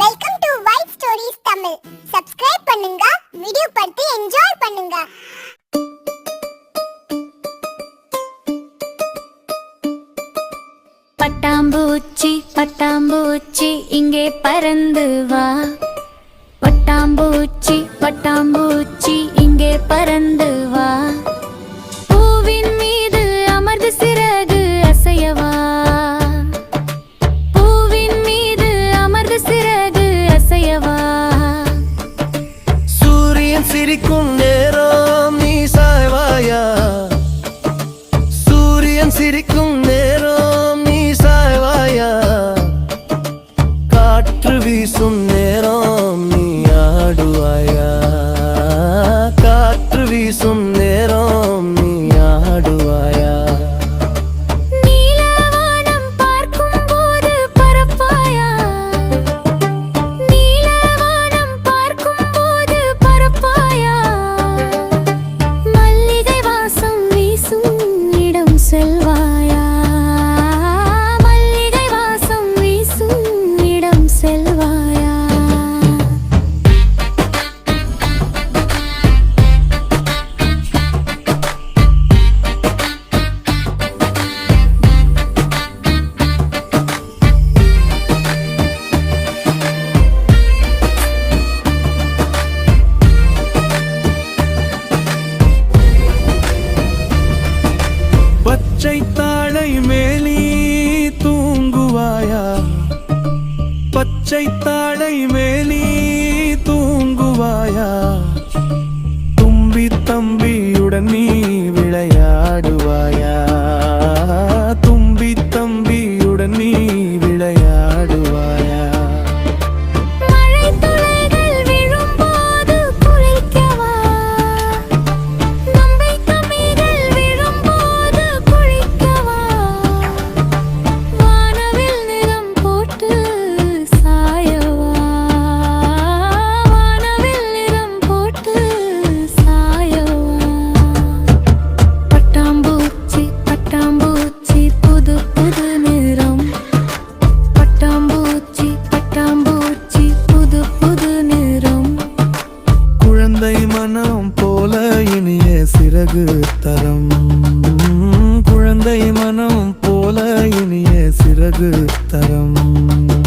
Welcome to white stories Tamil subscribe பண்ணுங்க video பார்த்து enjoy பண்ணுங்க. பட்டாம்பூச்சி பட்டாம்பூச்சி இங்கே பறந்து வா. பட்டாம்பூச்சி பட்டாம்பூச்சி இங்கே பறந்து சிரிக்கும் நேரம் பச்சை தாழை மேல் மரம் போல இனிய சிறகு தரம். குழந்தை மனம் போல இனிய சிறகு தரம்.